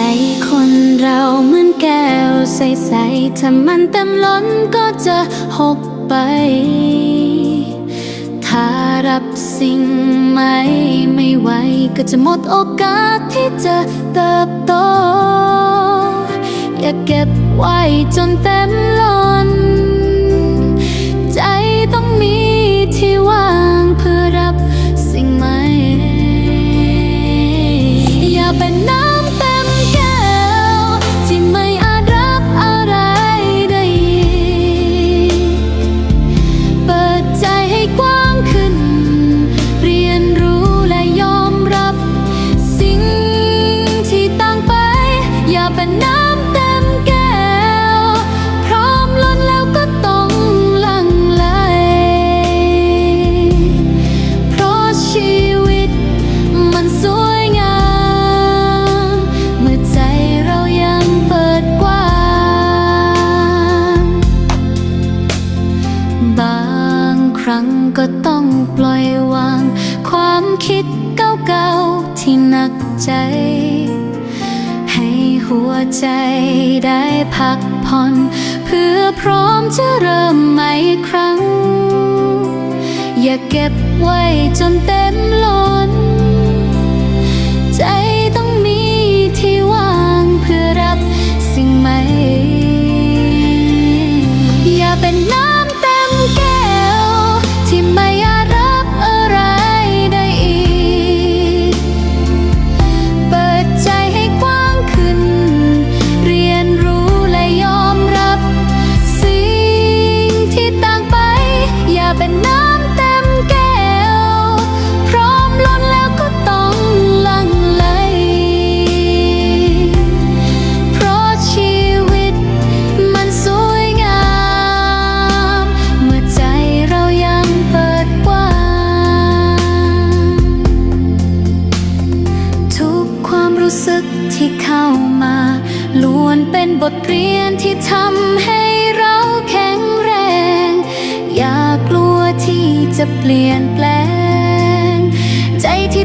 ใจคนเราเหมือนแก้วใสๆถ้ามันเต็มล้นก็จะหกไป ถ้ารับสิ่งใหม่ไม่ไหวก็จะหมดโอกาสที่จะเติบโต อย่าเก็บไว้จนเต็มล้น ที่หนักใจ ให้หัวใจได้พักผ่อน เพื่อพร้อมจะเริ่มใหม่อีกครั้ง อย่าเก็บไว้จนเต็มล้น รู้สึกที่เข้ามาล้วนเป็นบทเรียนที่ทำให้เราแข็งแรง อย่ากลัวที่จะเปลี่ยนแปลง ใจที่